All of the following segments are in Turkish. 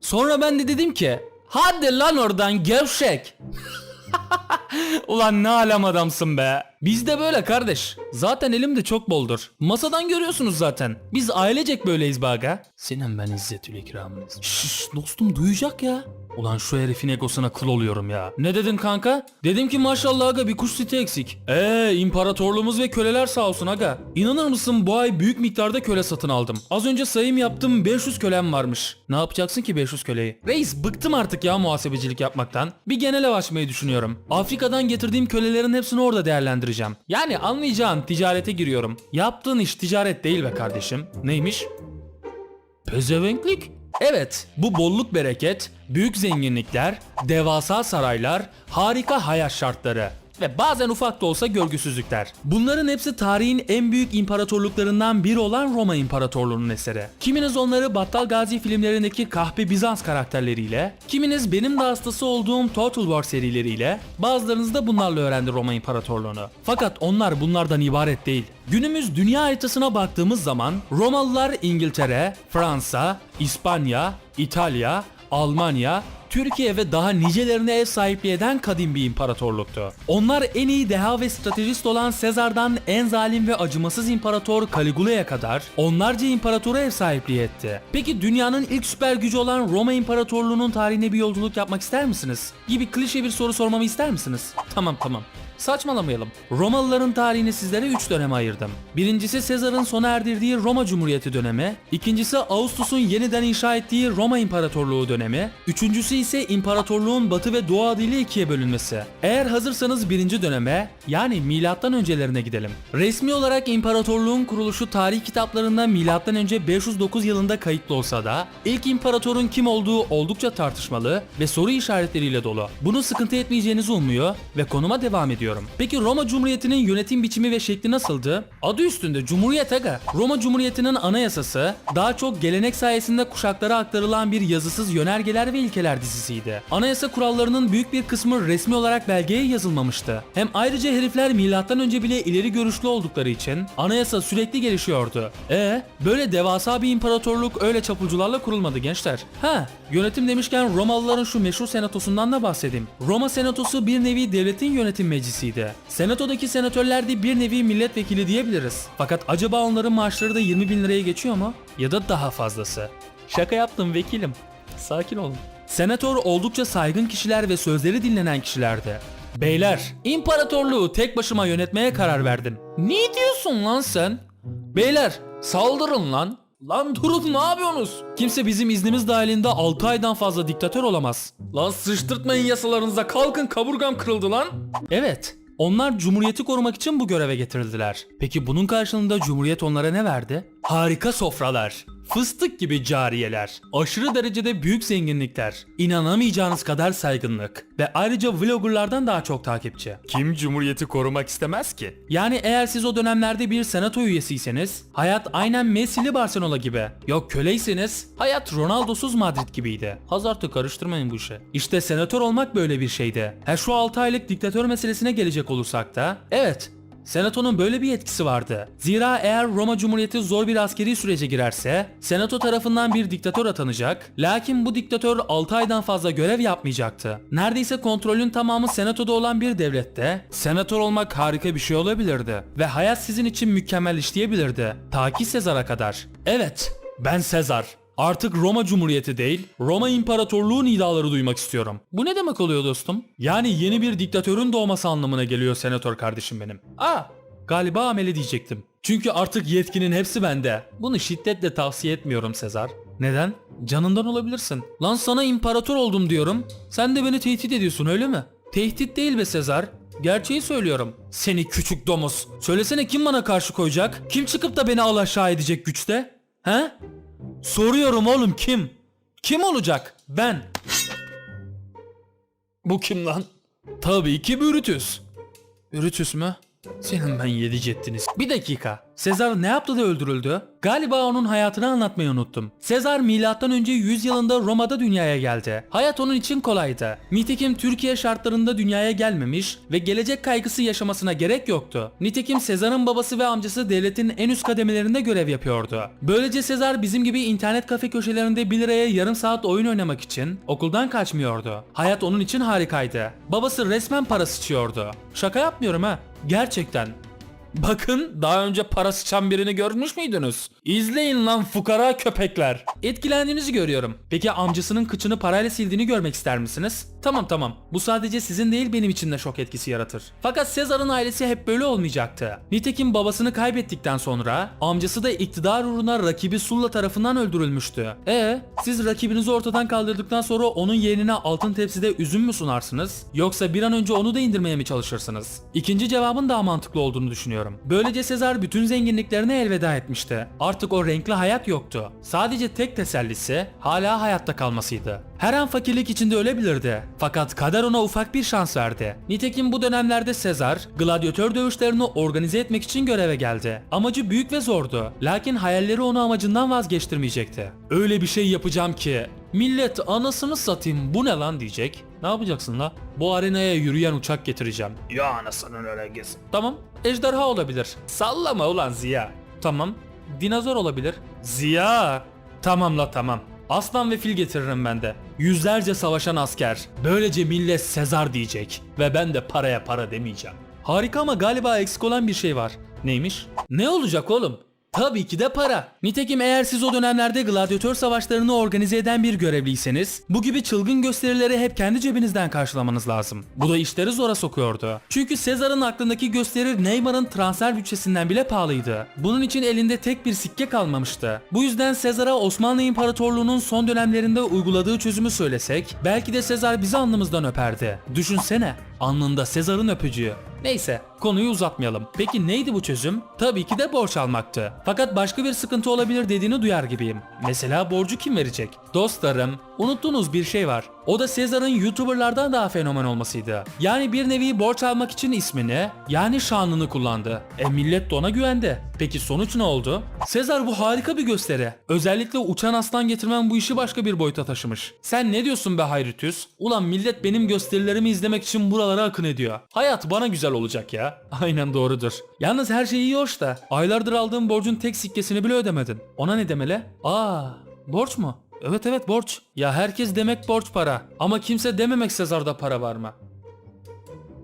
Sonra ben de dedim ki hadi lan oradan gevşek. Ulan ne alem adamsın be. Biz de böyle kardeş. Zaten elim de çok boldur. Masadan görüyorsunuz zaten. Biz ailecek böyleyiz be aga. Senin ben İzzetül İkram'ınız. Şşş dostum duyacak ya. Ulan şu herifin egosuna kıl oluyorum ya. Ne dedin kanka? Dedim ki maşallah aga bir kuş siti eksik. Eee imparatorluğumuz ve köleler sağ olsun aga. İnanır mısın bu ay büyük miktarda köle satın aldım. Az önce sayım yaptım 500 kölem varmış. Ne yapacaksın ki 500 köleyi? Reis bıktım artık ya muhasebecilik yapmaktan. Bir genel ev açmayı düşünüyorum. Afrika'dan getirdiğim kölelerin hepsini orada değerlendireceğim. Yani anlayacağın ticarete giriyorum. Yaptığın iş ticaret değil be kardeşim. Neymiş? Pezevenklik? Evet, bu bolluk bereket, büyük zenginlikler, devasa saraylar, harika hayat şartları ve bazen ufak da olsa görgüsüzlükler. Bunların hepsi tarihin en büyük imparatorluklarından biri olan Roma İmparatorluğu'nun eseri. Kiminiz onları Battal Gazi filmlerindeki kahpe Bizans karakterleriyle, kiminiz benim de hastası olduğum Total War serileriyle, bazılarınız da bunlarla öğrendi Roma İmparatorluğu'nu. Fakat onlar bunlardan ibaret değil. Günümüz dünya haritasına baktığımız zaman Romalılar İngiltere, Fransa, İspanya, İtalya, Almanya, Türkiye ve daha nicelerine ev sahipliği eden kadim bir imparatorluktu. Onlar en iyi deha ve stratejist olan Sezar'dan en zalim ve acımasız imparator Caligula'ya kadar onlarca imparatora ev sahipliği etti. Peki dünyanın ilk süper gücü olan Roma İmparatorluğu'nun tarihine bir yolculuk yapmak ister misiniz? Gibi klişe bir soru sormamı ister misiniz? Tamam tamam. Saçmalamayalım. Romalıların tarihini sizlere 3 döneme ayırdım. Birincisi Sezar'ın sona erdirdiği Roma Cumhuriyeti dönemi, ikincisi Ağustos'un yeniden inşa ettiği Roma İmparatorluğu dönemi, üçüncüsü ise imparatorluğun batı ve doğu adıyla ikiye bölünmesi. Eğer hazırsanız birinci döneme yani milattan öncelerine gidelim. Resmi olarak imparatorluğun kuruluşu tarih kitaplarında milattan önce 509 yılında kayıtlı olsa da ilk imparatorun kim olduğu oldukça tartışmalı ve soru işaretleriyle dolu. Bunu sıkıntı etmeyeceğinizi umuyor ve konuma devam ediyorum. Peki Roma Cumhuriyeti'nin yönetim biçimi ve şekli nasıldı? Adı üstünde Cumhuriyet aga. Roma Cumhuriyeti'nin anayasası daha çok gelenek sayesinde kuşaklara aktarılan bir yazısız yönergeler ve ilkeler dizisiydi. Anayasa kurallarının büyük bir kısmı resmi olarak belgeye yazılmamıştı. Hem ayrıca herifler milattan önce bile ileri görüşlü oldukları için anayasa sürekli gelişiyordu. E böyle devasa bir imparatorluk öyle çapulcularla kurulmadı gençler. Ha yönetim demişken Romalıların şu meşhur senatosundan da bahsedeyim. Roma senatosu bir nevi devletin yönetim meclisiydi. Senatodaki senatörler de bir nevi milletvekili diyebiliriz. Fakat acaba onların maaşları da 20 bin liraya geçiyor mu? Ya da daha fazlası? Şaka yaptım vekilim. Sakin olun. Senatör oldukça saygın kişiler ve sözleri dinlenen kişilerdi. Beyler, imparatorluğu tek başıma yönetmeye karar verdim. Ne diyorsun lan sen? Beyler, saldırın lan. Lan durun ne yapıyorsunuz? Kimse bizim iznimiz dahilinde 6 aydan fazla diktatör olamaz. Lan sıçtırtmayın yasalarınıza kalkın kaburgam kırıldı lan. Evet. Onlar cumhuriyeti korumak için bu göreve getirildiler. Peki bunun karşılığında cumhuriyet onlara ne verdi? Harika sofralar, fıstık gibi cariyeler, aşırı derecede büyük zenginlikler, inanamayacağınız kadar saygınlık ve ayrıca vloggerlardan daha çok takipçi. Kim cumhuriyeti korumak istemez ki? Yani eğer siz o dönemlerde bir senato üyesiyseniz, hayat aynen Messi'li Barcelona gibi. Yok köleyseniz, hayat Ronaldo'suz Madrid gibiydi. Hazard'ı karıştırmayın bu işe. İşte senatör olmak böyle bir şeydi. Her şu 6 aylık diktatör meselesine gelecek olursak da, evet Senato'nun böyle bir etkisi vardı. Zira eğer Roma Cumhuriyeti zor bir askeri sürece girerse, Senato tarafından bir diktatör atanacak, lakin bu diktatör 6 aydan fazla görev yapmayacaktı. Neredeyse kontrolün tamamı Senato'da olan bir devlette, senatör olmak harika bir şey olabilirdi ve hayat sizin için mükemmel işleyebilirdi. Ta ki Sezar'a kadar. Evet, ben Sezar. Artık Roma Cumhuriyeti değil, Roma İmparatorluğu nidaları duymak istiyorum. Bu ne demek oluyor dostum? Yani yeni bir diktatörün doğması anlamına geliyor senatör kardeşim benim. Aa, galiba ameli diyecektim. Çünkü artık yetkinin hepsi bende. Bunu şiddetle tavsiye etmiyorum Sezar. Neden? Canından olabilirsin. Lan sana imparator oldum diyorum. Sen de beni tehdit ediyorsun öyle mi? Tehdit değil be Sezar. Gerçeği söylüyorum. Seni küçük domuz. Söylesene kim bana karşı koyacak? Kim çıkıp da beni alaşağı edecek güçte? He? Soruyorum oğlum kim? Kim olacak? Ben. Bu kim lan? Tabii ki Brutus. Brutus mü? Senin ben yedi cettiniz. Bir dakika. Sezar ne yaptı da öldürüldü? Galiba onun hayatını anlatmayı unuttum. Sezar milattan önce 100 yılında Roma'da dünyaya geldi. Hayat onun için kolaydı. Nitekim Türkiye şartlarında dünyaya gelmemiş ve gelecek kaygısı yaşamasına gerek yoktu. Nitekim Sezar'ın babası ve amcası devletin en üst kademelerinde görev yapıyordu. Böylece Sezar bizim gibi internet kafe köşelerinde 1 liraya yarım saat oyun oynamak için okuldan kaçmıyordu. Hayat onun için harikaydı. Babası resmen para sıçıyordu. Şaka yapmıyorum ha. Gerçekten. Bakın daha önce para sıçan birini görmüş müydünüz? İzleyin lan fukara köpekler. Etkilendiğinizi görüyorum. Peki amcasının kıçını parayla sildiğini görmek ister misiniz? Tamam tamam. Bu sadece sizin değil benim için de şok etkisi yaratır. Fakat Sezar'ın ailesi hep böyle olmayacaktı. Nitekim babasını kaybettikten sonra amcası da iktidar uğruna rakibi Sulla tarafından öldürülmüştü. E siz rakibinizi ortadan kaldırdıktan sonra onun yerine altın tepside üzüm mü sunarsınız? Yoksa bir an önce onu da indirmeye mi çalışırsınız? İkinci cevabın daha mantıklı olduğunu düşünüyorum. Böylece Sezar bütün zenginliklerine elveda etmişti. Artık o renkli hayat yoktu. Sadece tek tesellisi hala hayatta kalmasıydı. Her an fakirlik içinde ölebilirdi. Fakat kader ona ufak bir şans verdi. Nitekim bu dönemlerde Sezar, gladyatör dövüşlerini organize etmek için göreve geldi. Amacı büyük ve zordu. Lakin hayalleri onu amacından vazgeçtirmeyecekti. Öyle bir şey yapacağım ki millet anasını satayım bu ne lan diyecek. Ne yapacaksın la? Bu arenaya yürüyen uçak getireceğim. Ya anasının öyle gez. Tamam. Ejderha olabilir. Sallama ulan Ziya. Tamam. Dinozor olabilir. Ziya. Tamam la tamam. Aslan ve fil getiririm ben de. Yüzlerce savaşan asker. Böylece millet Sezar diyecek. Ve ben de paraya para demeyeceğim. Harika ama galiba eksik olan bir şey var. Neymiş? Ne olacak oğlum? Tabii ki de para. Nitekim eğer siz o dönemlerde gladyatör savaşlarını organize eden bir görevliyseniz, bu gibi çılgın gösterileri hep kendi cebinizden karşılamanız lazım. Bu da işleri zora sokuyordu. Çünkü Sezar'ın aklındaki gösteri Neymar'ın transfer bütçesinden bile pahalıydı. Bunun için elinde tek bir sikke kalmamıştı. Bu yüzden Sezar'a Osmanlı İmparatorluğu'nun son dönemlerinde uyguladığı çözümü söylesek, belki de Sezar bizi alnımızdan öperdi. Düşünsene, alnında Sezar'ın öpücüğü. Neyse konuyu uzatmayalım. Peki neydi bu çözüm? Tabii ki de borç almaktı. Fakat başka bir sıkıntı olabilir dediğini duyar gibiyim. Mesela borcu kim verecek? Dostlarım, unuttuğunuz bir şey var. O da Sezar'ın YouTuber'lardan daha fenomen olmasıydı. Yani bir nevi borç almak için ismini, yani şanını kullandı. E millet de ona güvendi. Peki sonuç ne oldu? Sezar bu harika bir gösteri. Özellikle uçan aslan getirmen bu işi başka bir boyuta taşımış. Sen ne diyorsun be Hayritüs? Ulan millet benim gösterilerimi izlemek için buralara akın ediyor. Hayat bana güzel olacak ya. Aynen doğrudur. Yalnız her şey iyi hoş da aylardır aldığım borcun tek sikkesini bile ödemedin. Ona ne demeli? Aa, borç mu? Evet evet borç. Ya herkes demek borç para. Ama kimse dememek Sezar'da para var mı?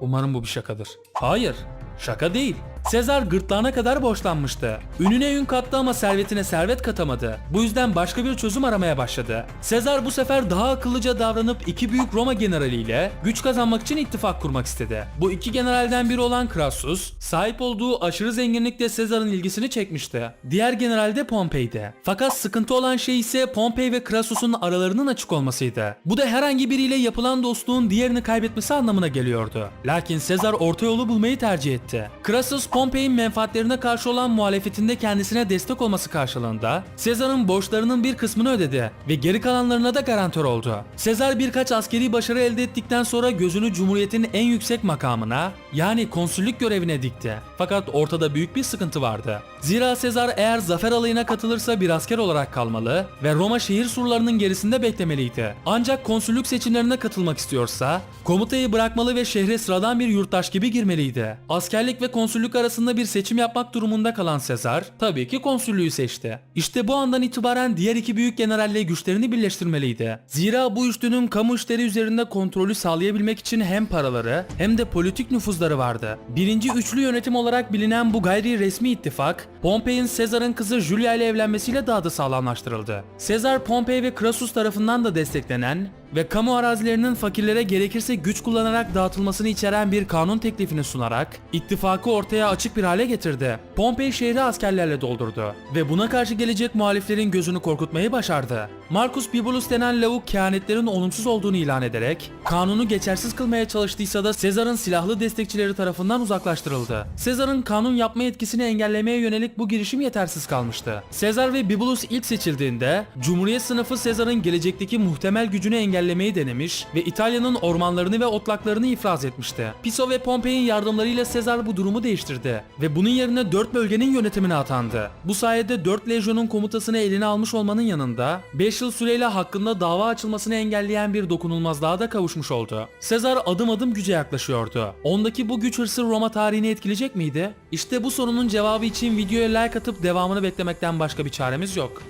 Umarım bu bir şakadır. Hayır, şaka değil. Sezar gırtlağına kadar borçlanmıştı. Ününe ün kattı ama servetine servet katamadı. Bu yüzden başka bir çözüm aramaya başladı. Sezar bu sefer daha akıllıca davranıp iki büyük Roma generaliyle güç kazanmak için ittifak kurmak istedi. Bu iki generalden biri olan Crassus, sahip olduğu aşırı zenginlikle Sezar'ın ilgisini çekmişti. Diğer general de Pompey'di. Fakat sıkıntı olan şey ise Pompey ve Crassus'un aralarının açık olmasıydı. Bu da herhangi biriyle yapılan dostluğun diğerini kaybetmesi anlamına geliyordu. Lakin Sezar orta yolu bulmayı tercih etti. Crassus Pompey'in menfaatlerine karşı olan muhalefetinde kendisine destek olması karşılığında Sezar'ın borçlarının bir kısmını ödedi ve geri kalanlarına da garantör oldu. Sezar birkaç askeri başarı elde ettikten sonra gözünü Cumhuriyet'in en yüksek makamına yani konsüllük görevine dikti. Fakat ortada büyük bir sıkıntı vardı. Zira Sezar eğer zafer alayına katılırsa bir asker olarak kalmalı ve Roma şehir surlarının gerisinde beklemeliydi. Ancak konsüllük seçimlerine katılmak istiyorsa komutayı bırakmalı ve şehre sıradan bir yurttaş gibi girmeliydi. Askerlik ve konsüllük arasında bir seçim yapmak durumunda kalan Sezar tabii ki konsüllüğü seçti. İşte bu andan itibaren diğer iki büyük generalle güçlerini birleştirmeliydi. Zira bu üçlünün kamu işleri üzerinde kontrolü sağlayabilmek için hem paraları hem de politik nüfuzları vardı. Birinci üçlü yönetim olarak bilinen bu gayri resmi ittifak Pompey'in Sezar'ın kızı Julia ile evlenmesiyle daha da sağlamlaştırıldı. Sezar Pompey ve Crassus tarafından da desteklenen ve kamu arazilerinin fakirlere gerekirse güç kullanarak dağıtılmasını içeren bir kanun teklifini sunarak ittifakı ortaya açık bir hale getirdi. Pompey şehri askerlerle doldurdu ve buna karşı gelecek muhaliflerin gözünü korkutmayı başardı. Marcus Bibulus denen lavuk kehanetlerin olumsuz olduğunu ilan ederek kanunu geçersiz kılmaya çalıştıysa da Sezar'ın silahlı destekçileri tarafından uzaklaştırıldı. Sezar'ın kanun yapma etkisini engellemeye yönelik bu girişim yetersiz kalmıştı. Sezar ve Bibulus ilk seçildiğinde Cumhuriyet sınıfı Sezar'ın gelecekteki muhtemel gücünü engellemeyi denemiş ve İtalya'nın ormanlarını ve otlaklarını ifraz etmişti. Piso ve Pompei'nin yardımlarıyla Sezar bu durumu değiştirdi ve bunun yerine 4 bölgenin yönetimine atandı. Bu sayede 4 lejyonun komutasını eline almış olmanın yanında 5 yıl süreyle hakkında dava açılmasını engelleyen bir dokunulmazlığa da kavuşmuş oldu. Sezar adım adım güce yaklaşıyordu. Ondaki bu güç hırsı Roma tarihini etkileyecek miydi? İşte bu sorunun cevabı için videoya like atıp devamını beklemekten başka bir çaremiz yok.